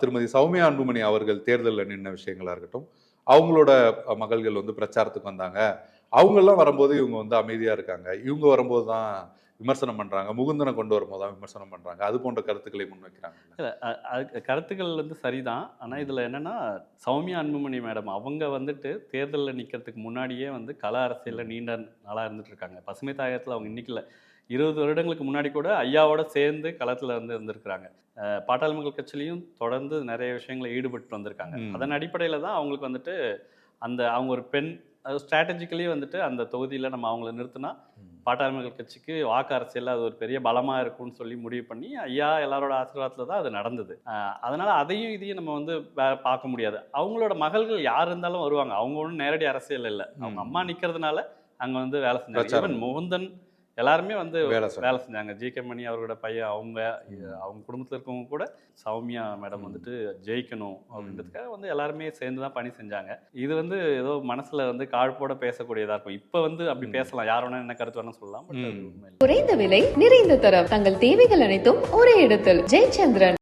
திருமதி சௌமியா அன்புமணி அவர்கள் தேர்தலில் நின்ன விஷயங்களாக இருக்கட்டும் அவங்களோட மகள்கள் வந்து பிரச்சாரத்துக்கு வந்தாங்க. அவங்கெல்லாம் வரும்போது இவங்க வந்து அமைதியாக இருக்காங்க. இவங்க வரும்போது தான் விமர்சனம் பண்றாங்க முகுந்தனை கொண்டு வரும்போது தான் விமர்சனம் பண்றாங்க. அது போன்ற கருத்துக்களை முன்வைக்கிறாங்க. இல்ல, அது கருத்துக்கள் வந்து சரிதான். ஆனால் இதில் என்னன்னா சௌமியா அன்புமணி மேடம் அவங்க வந்துட்டு தேர்தலில் நிற்கிறதுக்கு முன்னாடியே வந்து கல அரசியலில் நீண்ட நாளாக இருந்துட்டு இருக்காங்க பசுமை தாயத்தில் அவங்க இன்னைக்கு இல்ல. இருபது வருடங்களுக்கு முன்னாடி கூட ஐயாவோட சேர்ந்து களத்தில் வந்து இருந்திருக்கிறாங்க. பாட்டாளி மக்கள் கட்சியிலையும் தொடர்ந்து நிறைய விஷயங்களை ஈடுபட்டு வந்திருக்காங்க. அதன் அடிப்படையில் தான் அவங்களுக்கு வந்துட்டு அந்த அவங்க ஒரு பெண் ஸ்ட்ராட்டஜிக்கலி வந்துட்டு அந்த தொகுதியில் நம்ம அவங்கள நிறுத்தினா பாட்டாளி மக்கள் கட்சிக்கு வாக்கு அரசியல் அது ஒரு பெரிய பலமாக இருக்கும்னு சொல்லி முடிவு பண்ணி ஐயா எல்லாரோட ஆசீர்வாதத்தில் தான் அது நடந்தது. அதனால அதையும் இதையும் நம்ம வந்து பார்க்க முடியாது. அவங்களோட மகள்கள் யார் இருந்தாலும் வருவாங்க. அவங்க ஒன்றும் நேரடி அரசியல் இல்லை. அவங்க. அம்மா நிற்கிறதுனால அங்கே வந்து வேலை செஞ்சாங்க. ஈவன் முகுந்தன் எல்லாருமே வந்து வேலை. வேலை செஞ்சாங்க. ஜி கே மணி அவரோட பையன் அவங்க அவங்க குடும்பத்தில் இருக்கவங்க கூட சௌமியா மேடம் வந்துட்டு ஜெயிக்கணும் அப்படின்றதுக்காக வந்து எல்லாருமே சேர்ந்து தான் பணி செஞ்சாங்க. இது வந்து ஏதோ மனசுல வந்து காழ்ப்போட பேசக்கூடியதா இருக்கும். இப்போ வந்து அப்படி. பேசலாம். யார் வேணா என்ன கருத்து வேணா சொல்லலாம். குறைந்த விலை நிறைந்த தரம். தங்கள் தேவைகள் அனைத்தும் ஒரே இடத்தில். ஜெயச்சந்திரன்.